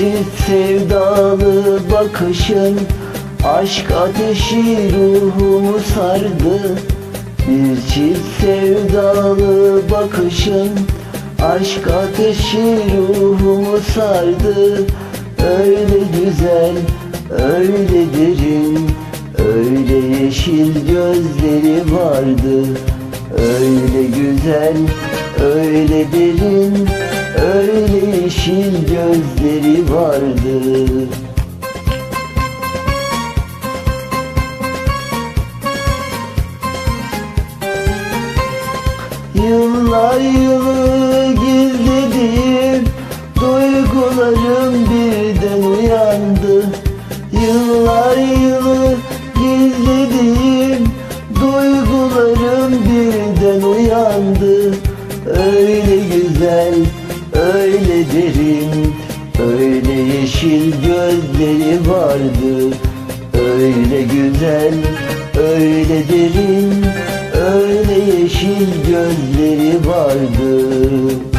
çift sevdalı bakışın Aşk ateşi ruhumu sardı. Bir çift sevdalı bakışın Aşk ateşi ruhumu sardı. Öyle güzel, öyle derin Öyle yeşil gözleri vardı. Öyle güzel, öyle derin Öyle yeşil gözleri vardı. Yıllar yılı gizlediğim Duygularım birden uyandı. Yıllar yılı gizlediğim Duygularım birden uyandı. Öyle güzel, öyle derin Öyle yeşil gözleri vardı Öyle güzel, öyle derin Öyle yeşil gözleri vardı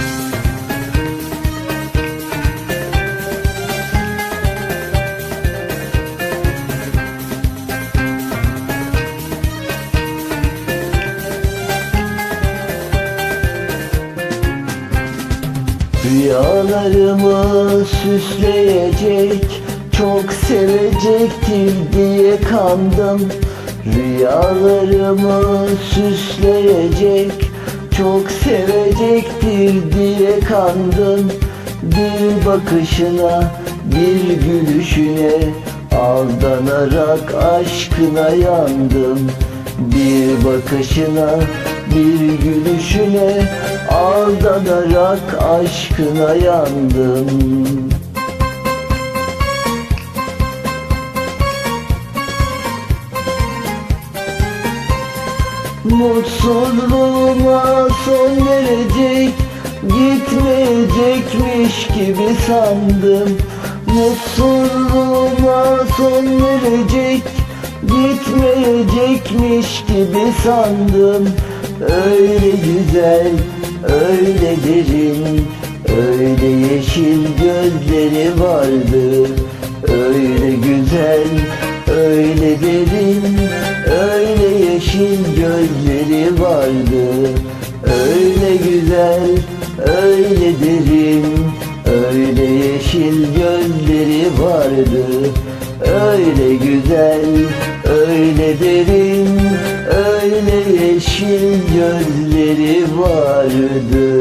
Rüyalarımı süsleyecek Çok sevecektir diye kandım. Rüyalarımı süsleyecek Çok sevecektir diye kandım. Bir bakışına bir gülüşüne Aldanarak aşkına yandım. Bir bakışına bir gülüşüne Aldanarak aşkına yandım. Mutsuzluğuma son verecek Gitmeyecekmiş gibi sandım. Mutsuzluğuma son verecek Gitmeyecekmiş gibi sandım Öyle güzel, öyle derin Öyle yeşil gözleri vardı. Öyle güzel, öyle derin Öyle yeşil gözleri vardı. Öyle güzel, öyle derin Öyle yeşil gözleri vardı Öyle güzel, öyle derin Öyle yeşil gözleri vardı